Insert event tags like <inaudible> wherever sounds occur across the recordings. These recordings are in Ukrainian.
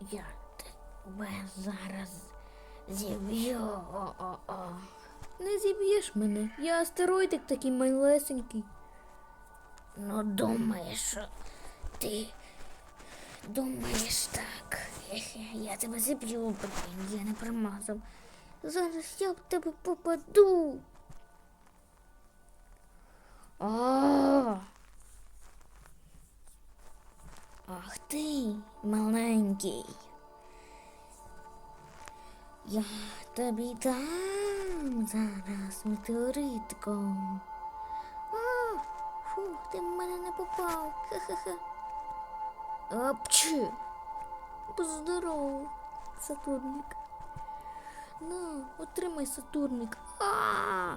Я тебе зараз зіб'ю. О-о-о. Не зіб'єш мене. Я астероїдик такий малесенький. Ну, думаєш, ти думаєш так. <laughs> Я тебе зіб'ю, блін, я не промазав. Зараз я в тебе попаду. Ах ти, маленький. Я тобі дам зараз метеоритиком. А, фу, ти в мене не попав. Ха-ха-ха. Апчі. Поздоров, Сатурник. На, отримай Сатурник. А!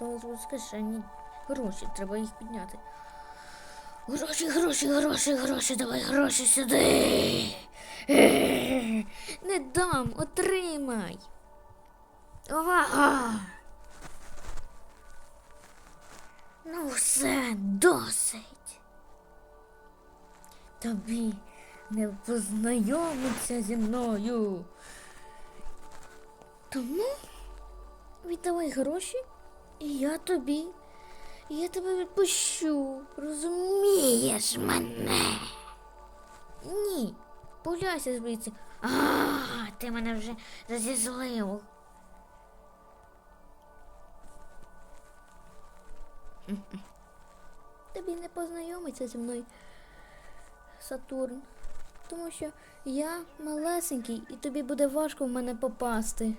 Мене з кишені гроші, треба їх підняти. Гроші, гроші, гроші, гроші, давай гроші сюди. Не дам, отримай. Ага. Ну все, досить. Тобі не познайомиться зі мною. Тому віддавай гроші, і я тобі. Я тебе відпущу. Розумієш мене? Ні, пуляйся звідси. А, ти мене вже розізлив. Тобі не познайомиться зі мною, Сатурн. Тому що я малесенький і тобі буде важко в мене попасти.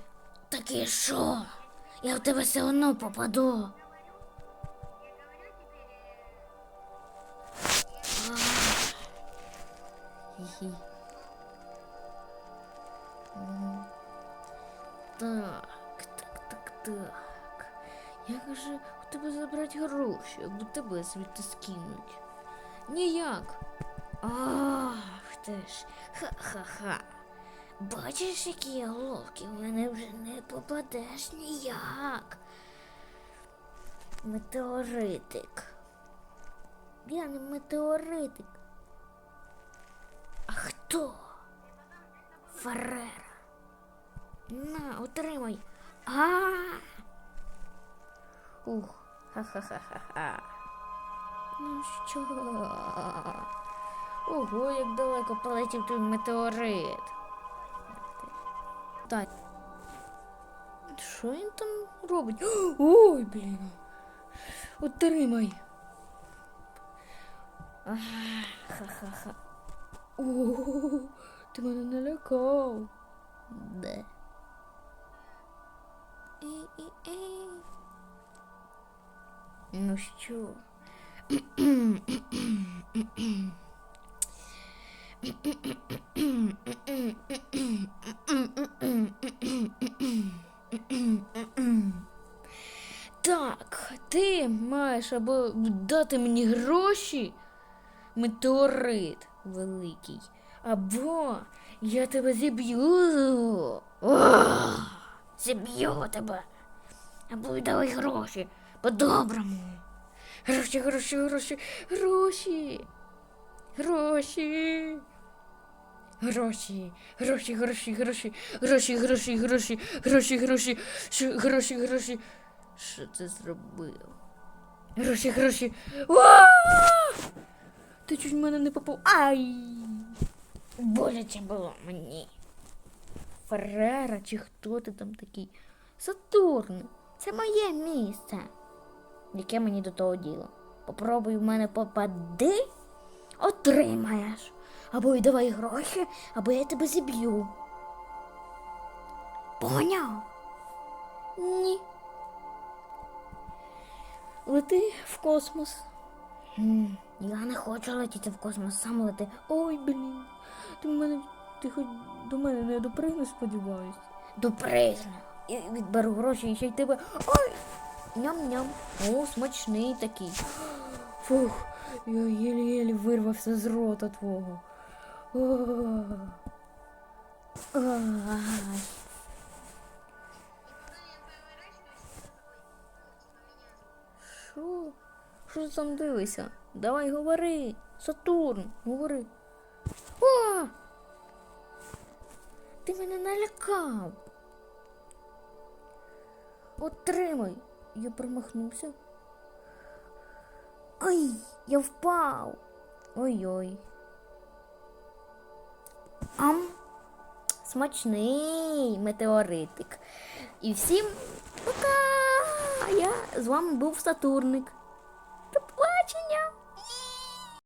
Так і що? Я в тебе все одно попаду. Так, так, так, так. Як же у тебе забрати гроші, якби тебе звідти скинуть? Ніяк. Ах ти ж, ха-ха-ха. Бачиш, які я ловкі, в мене вже не попадеш ніяк. Метеоритик. Я не метеоритик. А хто? Феррера. На, отримай. А. Ух, ха-ха-ха-ха-ха. Ну що? Ого, як далеко полетів той метеорит. Так. Що він там робить? <gasps> Ой, блін. Отримай. Ах, Ха-ха-ха. Ти мене налякав. Де? Ну що? <clears throat> Так, ти маєш або дати мені гроші, метеорит великий, або я тебе зіб'ю. Зіб'ю тебе. Або віддавай гроші. По-доброму. Гроші, гроші, гроші, гроші. Гроші. Гроші, гроші, гроші, гроші, гроші, гроші, гроші, гроші, гроші, гроші, гроші. Що це зробив? Гроші, гроші. Ти чуть в мене не попав. Ай! Боляче було мені. Феррера чи хто ти там такий? Сатурн, це моє місце. Яке мені до того діло? Попробуй в мене попади, отримаєш. Або віддавай гроші, або я тебе зіб'ю. Поняв? Ні. Лети в космос. Я не хочу летіти в космос, сам лети. Ой, блін. Ти мене. Ти хоч до мене не допригнеш, сподіваюсь. Допригну. І відберу гроші і ще й тебе. Ой! Ням-ням. О, смачний такий. Фух, я єлі-єлі вирвався з рота твого. О. Ай. Ти там? Давай говори. Сатурн, говори. О! Ти мене налякав. Отримай. Я промахнувся. Ай, я впав. Ой-ой. Ам. Смачний метеоритик. І всім пока! Я з вами був Сатурник.